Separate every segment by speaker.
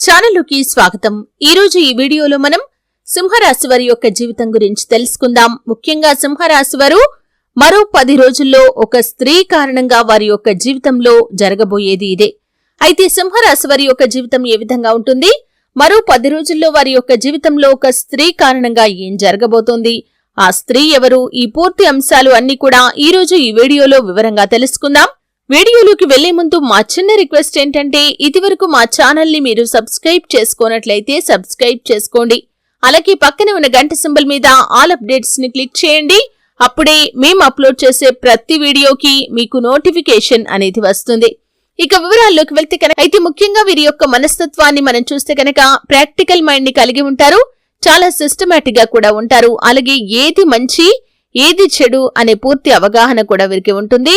Speaker 1: ఛానల్లోకి స్వాగతం. ఈ రోజు ఈ వీడియోలో మనం సింహరాశి వారి యొక్క జీవితం గురించి తెలుసుకుందాం. ముఖ్యంగా సింహరాశి వారు మరో పది రోజుల్లో ఒక స్త్రీ కారణంగా వారి యొక్క జీవితంలో జరగబోయేది ఇదే. అయితే సింహరాశి వారి యొక్క జీవితం ఏ విధంగా ఉంటుంది? మరో పది రోజుల్లో వారి యొక్క జీవితంలో ఒక స్త్రీ కారణంగా ఏం జరగబోతోంది? ఆ స్త్రీ ఎవరు? ఈ పూర్తి అంశాలు అన్ని కూడా ఈ రోజు ఈ వీడియోలో వివరంగా తెలుసుకుందాం. వీడియోలోకి వెళ్ళే ముందు మా చిన్న రిక్వెస్ట్ ఏంటంటే ఇదివరకు మా ఛానల్ని మీరు సబ్స్క్రైబ్ చేసుకోనట్లయితే సబ్స్క్రైబ్ చేసుకోండి. అలాగే పక్కనే ఉన్న గంట సింబల్ మీద ఆల్ అప్డేట్స్ని క్లిక్ చేయండి. అప్పుడే మేము అప్లోడ్ చేసే ప్రతి వీడియోకి మీకు నోటిఫికేషన్ అనేది వస్తుంది. ఇక వివరాల్లోకి వెళ్తే కనుక అయితే ముఖ్యంగా వీరి యొక్క మనస్తత్వాన్ని మనం చూస్తే కనుక ప్రాక్టికల్ మైండ్ని కలిగి ఉంటారు. చాలా సిస్టమేటిక్గా కూడా ఉంటారు. అలాగే ఏది మంచి ఏది చెడు అనే పూర్తి అవగాహన కూడా వీరికి ఉంటుంది.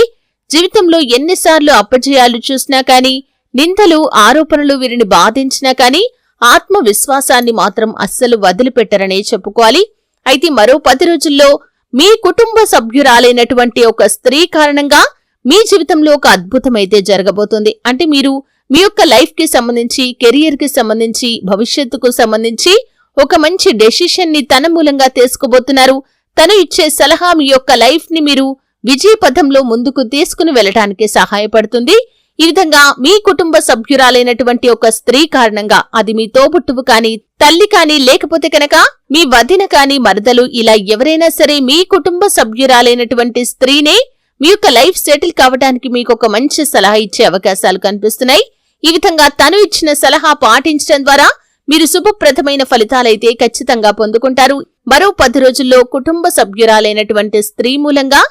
Speaker 1: జీవితంలో ఎన్నిసార్లు అప్పజయాలు చూసినా కాని నిందలు ఆరోపణలు వీరిని బాధించినా కాని ఆత్మవిశ్వాసాన్ని మాత్రం అస్సలు వదిలిపెట్టరనే చెప్పుకోవాలి. అయితే మరో పది రోజుల్లో మీ కుటుంబ సభ్యురాలైనటువంటి ఒక స్త్రీ కారణంగా మీ జీవితంలో ఒక అద్భుతమైతే జరగబోతుంది. అంటే మీరు మీ యొక్క లైఫ్కి సంబంధించి కెరియర్కి సంబంధించి భవిష్యత్తుకు సంబంధించి ఒక మంచి డెసిషన్ని తన మూలంగా తీసుకోబోతున్నారు. తను ఇచ్చే సలహా మీ యొక్క లైఫ్ని మీరు విజయ పథంలో ముందుకు తీసుకుని వెళ్ళటానికి సహాయపడుతుంది. ఈ విధంగా మీ కుటుంబ సభ్యురాలైనటువంటి ఒక స్త్రీ కారణంగా అది మీ తోబుట్టువు కాని తల్లి కాని లేకపోతే కనుక మీ వదిన కాని మరదలు ఇలా ఎవరైనా సరే మీ కుటుంబ సభ్యురాలైనటువంటి స్త్రీనే మీ యొక్క లైఫ్ సెటిల్ కావడానికి మీకు ఒక మంచి సలహా ఇచ్చే అవకాశాలు కనిపిస్తున్నాయి. ఈ విధంగా తను ఇచ్చిన సలహా పాటించడం ద్వారా మీరు శుభప్రదమైన ఫలితాలైతే ఖచ్చితంగా పొందుకుంటారు. మరో పది రోజుల్లో కుటుంబ సభ్యురాలైనటువంటి స్త్రీ మూలంగా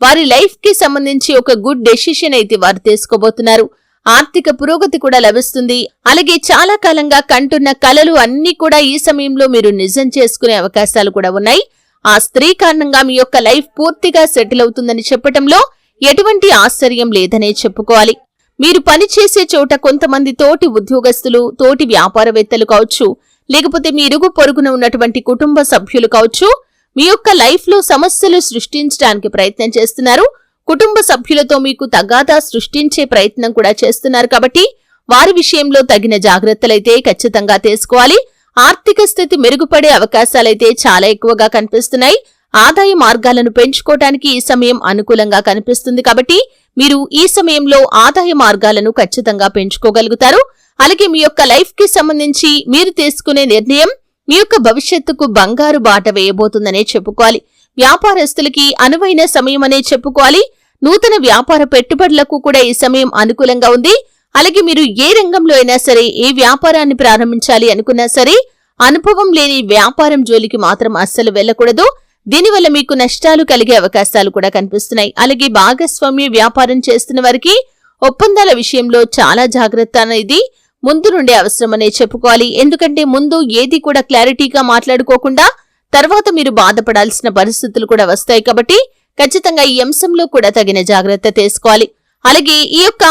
Speaker 1: వారి లైఫ్కి సంబంధించి ఒక గుడ్ డెసిషన్ అయితే వారు తీసుకోబోతున్నారు. ఆర్థిక పురోగతి కూడా లభిస్తుంది. అలాగే చాలా కాలంగా కంటున్న కలలు అన్ని కూడా ఈ సమయంలో మీరు నిజం చేసుకునే అవకాశాలు కూడా ఉన్నాయి. ఆ స్త్రీ కారణంగా మీ యొక్క లైఫ్ పూర్తిగా సెటిల్ అవుతుందని చెప్పటంలో ఎటువంటి ఆశ్చర్యం లేదనే చెప్పుకోవాలి. మీరు పనిచేసే చోట కొంతమంది తోటి ఉద్యోగస్తులు తోటి వ్యాపారవేత్తలు కావచ్చు లేకపోతే మీ ఇరుగు పొరుగున ఉన్నటువంటి కుటుంబ సభ్యులు కావచ్చు మీ యొక్క లైఫ్లో సమస్యలు సృష్టించడానికి ప్రయత్నం చేస్తున్నారు. కుటుంబ సభ్యులతో మీకు తగాదా సృష్టించే ప్రయత్నం కూడా చేస్తున్నారు కాబట్టి వారి విషయంలో తగిన జాగ్రత్తలైతే ఖచ్చితంగా తీసుకోవాలి. ఆర్థిక స్థితి మెరుగుపడే అవకాశాలైతే చాలా ఎక్కువగా కనిపిస్తున్నాయి. ఆదాయ మార్గాలను పెంచుకోవటానికి ఈ సమయం అనుకూలంగా కనిపిస్తుంది కాబట్టి మీరు ఈ సమయంలో ఆదాయ మార్గాలను ఖచ్చితంగా పెంచుకోగలుగుతారు. అలాగే మీ యొక్క లైఫ్కి సంబంధించి మీరు తీసుకునే నిర్ణయం మీ యొక్క భవిష్యత్తుకు బంగారు బాట వేయబోతుందనే చెప్పుకోవాలి. వ్యాపారస్తులకి అనువైన సమయం అనే చెప్పుకోవాలి. నూతన వ్యాపార పెట్టుబడులకు కూడా ఈ సమయం అనుకూలంగా ఉంది. అలాగే మీరు ఏ రంగంలో అయినా సరే ఏ వ్యాపారాన్ని ప్రారంభించాలి అనుకున్నా సరే అనుభవం లేని వ్యాపారం జోలికి మాత్రం అస్సలు వెళ్ళకూడదు. దీనివల్ల మీకు నష్టాలు కలిగే అవకాశాలు కూడా కనిపిస్తున్నాయి. అలాగే భాగస్వామ్య వ్యాపారం చేస్తున్న వారికి ఒప్పందాల విషయంలో చాలా జాగ్రత్త అనేది ముందు నుండే అవసరమనే చెప్పుకోవాలి. ఎందుకంటే ముందు ఏది కూడా క్లారిటీగా మాట్లాడుకోకుండా తర్వాత మీరు బాధపడాల్సిన పరిస్థితులు కూడా వస్తాయి కాబట్టి ఖచ్చితంగా ఈ అంశంలో కూడా తగిన జాగ్రత్త తీసుకోవాలి. అలాగే ఈ యొక్క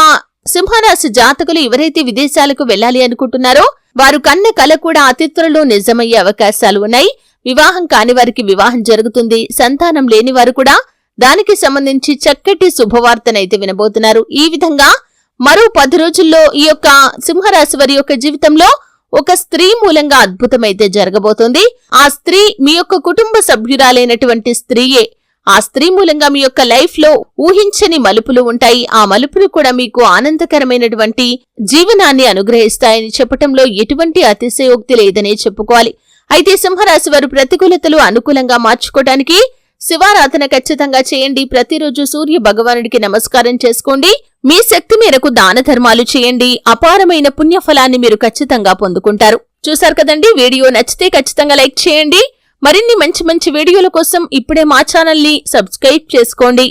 Speaker 1: సింహరాశి జాతకులు ఎవరైతే విదేశాలకు వెళ్ళాలి అనుకుంటున్నారో వారు కన్న కల కూడా అతి త్వరలో నిజమయ్యే అవకాశాలు ఉన్నాయి. వివాహం కాని వారికి వివాహం జరుగుతుంది. సంతానం లేని వారు కూడా దానికి సంబంధించి చక్కటి శుభవార్తనైతే వినబోతున్నారు. ఈ విధంగా మరో పది రోజుల్లో ఈ యొక్క సింహరాశి వారి యొక్క జీవితంలో ఒక స్త్రీ మూలంగా అద్భుతమైతే జరగబోతుంది. ఆ స్త్రీ మీ యొక్క కుటుంబ సభ్యురాలైనటువంటి స్త్రీయే. ఆ స్త్రీ మూలంగా మీ యొక్క లైఫ్లో ఊహించని మలుపులు ఉంటాయి. ఆ మలుపులు కూడా మీకు ఆనందకరమైనటువంటి జీవనాన్ని అనుగ్రహిస్తాయని చెప్పటంలో ఎటువంటి అతిశయోక్తి లేదనే చెప్పుకోవాలి. అయితే సింహరాశి వారు ప్రతికూలతలు అనుకూలంగా మార్చుకోవటానికి శివారాధన ఖచ్చితంగా చేయండి. ప్రతిరోజు సూర్య భగవానుడికి నమస్కారం చేసుకోండి. మీ శక్తి మేరకు దాన ధర్మాలు చేయండి. అపారమైన పుణ్యఫలాన్ని మీరు ఖచ్చితంగా పొందుకుంటారు. చూశారు కదండి? వీడియో నచ్చితే ఖచ్చితంగా లైక్ చేయండి. మరిన్ని మంచి మంచి వీడియోల కోసం ఇప్పుడే మా ని సబ్స్క్రైబ్ చేసుకోండి.